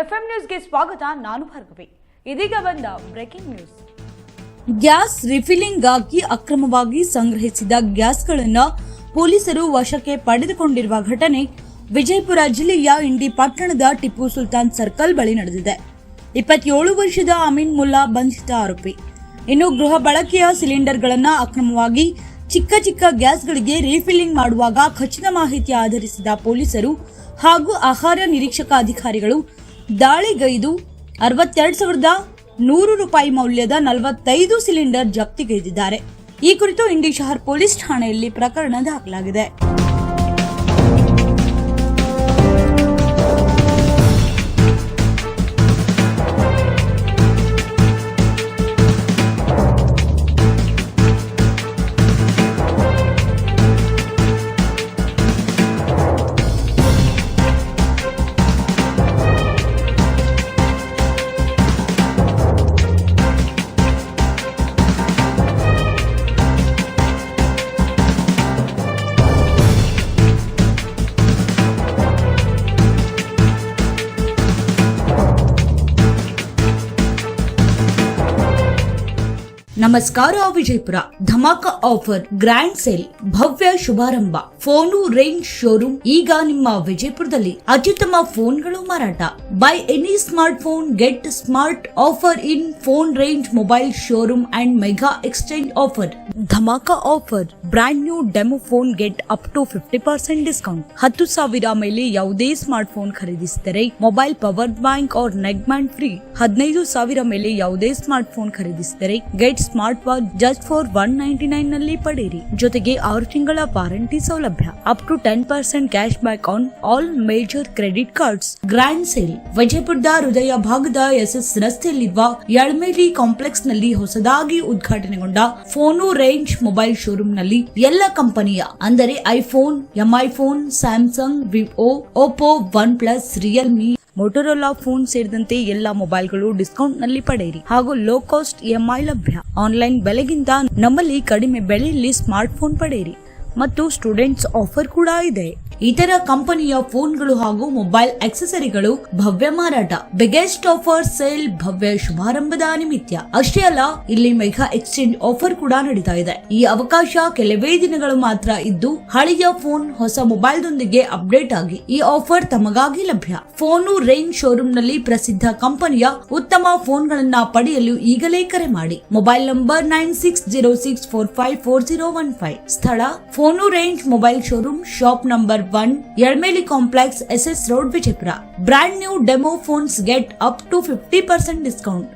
FM ನ್ಯೂಸ್ಗೆ ಸ್ವಾಗತ, ನಾನು ಭಾರ್ಗವಿ. ಇದೀಗ ಬಂದ ಬ್ರೇಕಿಂಗ್ ನ್ಯೂಸ್ ಗ್ಯಾಸ್ ರಿಫಿಲಿಂಗ್ಗಾಗಿ ಅಕ್ರಮವಾಗಿ ಸಂಗ್ರಹಿಸಿದ ಗ್ಯಾಸ್ಗಳನ್ನು ಪೊಲೀಸರು ವಶಕ್ಕೆ ಪಡೆದುಕೊಂಡಿರುವ ಘಟನೆ ವಿಜಯಪುರ ಜಿಲ್ಲೆಯ ಇಂಡಿ ಪಟ್ಟಣದ ಟಿಪ್ಪು ಸುಲ್ತಾನ್ ಸರ್ಕಲ್ ಬಳಿ ನಡೆದಿದೆ. ಇಪ್ಪತ್ತೇಳು ವರ್ಷದ ಅಮೀನ್ ಮುಲ್ಲಾ ಬಂಧಿತ ಆರೋಪಿ. ಇನ್ನು ಗೃಹ ಬಳಕೆಯ ಸಿಲಿಂಡರ್ಗಳನ್ನು ಅಕ್ರಮವಾಗಿ ಚಿಕ್ಕ ಚಿಕ್ಕ ಗ್ಯಾಸ್ಗಳಿಗೆ ರೀಫಿಲ್ಲಿಂಗ್ ಮಾಡುವಾಗ ಖಚಿತ ಮಾಹಿತಿ ಆಧರಿಸಿದ ಪೊಲೀಸರು ಹಾಗೂ ಆಹಾರ ನಿರೀಕ್ಷಕ ಅಧಿಕಾರಿಗಳು ದಾಳಿಗೈದು ಅರವತ್ತೆರಡು ಸಾವಿರದ ನೂರು ರೂಪಾಯಿ ಮೌಲ್ಯದ ನಲವತ್ತೈದು ಸಿಲಿಂಡರ್ ಜಪ್ತಿಗೈದಿದ್ದಾರೆ. ಈ ಕುರಿತು ಇಂಡಿ ಶಹರ್ ಪೊಲೀಸ್ ಠಾಣೆಯಲ್ಲಿ ಪ್ರಕರಣ ದಾಖಲಾಗಿದೆ. ನಮಸ್ಕಾರ ವಿಜಯಪುರ. ಧಮಾಕಾ ಆಫರ್ ಗ್ರ್ಯಾಂಡ್ ಸೇಲ್ ಭವ್ಯ ಶುಭಾರಂಭ. ಫೋನು ರೇಂಜ್ ಶೋರೂಮ್, ಈಗ ನಿಮ್ಮ ವಿಜಯಪುರದಲ್ಲಿ ಅತ್ಯುತ್ತಮ ಫೋನ್ಗಳು ಮಾರಾಟ. Buy any smart phone get smart offer in phone range mobile showroom and mega exchange offer dhamaka offer brand new demo phone get up to fifty percent discount ಹತ್ತು ಸಾವಿರ ಮೇಲೆ ಯಾವುದೇ smart phone ಖರೀದಿಸಿದರೆ mobile power bank or neck band free ಹದಿನೈದು ಸಾವಿರ ಮೇಲೆ ಯಾವುದೇ smart phone ಖರೀದಿಸಿದರೆ get smart watch just for one ninety ನೈನ್ನಲ್ಲಿ ಪಡೆಯಿರಿ. ಜೊತೆಗೆ ಆರು ತಿಂಗಳ ವಾರಂಟಿ ಸೌಲಭ್ಯ. Up to ten percent cash back on all major credit cards grand sale ವಿಜಯಪುರದ ಹೃದಯ ಭಾಗದ ಎಸ್ಎಸ್ ರಸ್ತೆಯಲ್ಲಿರುವ ಯಳ್ಮೇಲಿ ಕಾಂಪ್ಲೆಕ್ಸ್ನಲ್ಲಿ ಹೊಸದಾಗಿ ಉದ್ಘಾಟನೆಗೊಂಡ ಫೋನು ರೇಂಜ್ ಮೊಬೈಲ್ ಶೋರೂಮ್ನಲ್ಲಿ ಎಲ್ಲ ಕಂಪನಿಯ, ಅಂದರೆ iPhone MI phone Samsung, Vivo Oppo OnePlus Realme, Motorola phone ಸೇರಿದಂತೆ ಎಲ್ಲ ಮೊಬೈಲ್ಗಳು ಡಿಸ್ಕೌಂಟ್ನಲ್ಲಿ ಪಡೆಯಿರಿ. ಹಾಗೂ ಲೋ ಕಾಸ್ಟ್ ಇಎಂಐ ಲಭ್ಯ. ಆನ್ಲೈನ್ ಬೆಲೆಗಿಂತ ನಮ್ಮಲ್ಲಿ ಕಡಿಮೆ ಬೆಲೆಯಲ್ಲಿ ಸ್ಮಾರ್ಟ್ ಫೋನ್ ಪಡೆಯಿರಿ. ಮತ್ತು ಸ್ಟೂಡೆಂಟ್ಸ್ ಆಫರ್ ಕೂಡ ಇದೆ. ಇತರ ಕಂಪನಿಯ ಫೋನ್ಗಳು ಹಾಗೂ ಮೊಬೈಲ್ ಆಕ್ಸೆಸರಿಗಳು ಭವ್ಯ ಮಾರಾಟ. ಬಿಗ್ಗೆಸ್ಟ್ ಆಫರ್ ಸೇಲ್ ಭವ್ಯ ಶುಭಾರಂಭದ ನಿಮಿತ್ತ. ಅಷ್ಟೇ ಅಲ್ಲ, ಇಲ್ಲಿ ಮೆಗಾ ಎಕ್ಸ್ಚೇಂಜ್ ಆಫರ್ ಕೂಡ ನಡೀತಾ ಇದೆ. ಈ ಅವಕಾಶ ಕೆಲವೇ ದಿನಗಳು ಮಾತ್ರ ಇದ್ದು, ಹಳೆಯ ಫೋನ್ ಹೊಸ ಮೊಬೈಲ್ ದೊಂದಿಗೆ ಅಪ್ಡೇಟ್ ಆಗಿ ಈ ಆಫರ್ ತಮಗಾಗಿ ಲಭ್ಯ. ಫೋನು ರೇಂಜ್ ಶೋರೂಮ್ನಲ್ಲಿ ಪ್ರಸಿದ್ಧ ಕಂಪನಿಯ ಉತ್ತಮ ಫೋನ್ಗಳನ್ನ ಪಡೆಯಲು ಈಗಲೇ ಕರೆ ಮಾಡಿ. Mobile number nine six zero six four five four zero one five ಸ್ಥಳ, phone range mobile showroom shop number one ಯಳ್ಮೇಲಿ complex S S road Vijayapura brand new demo phones get up to fifty percent discount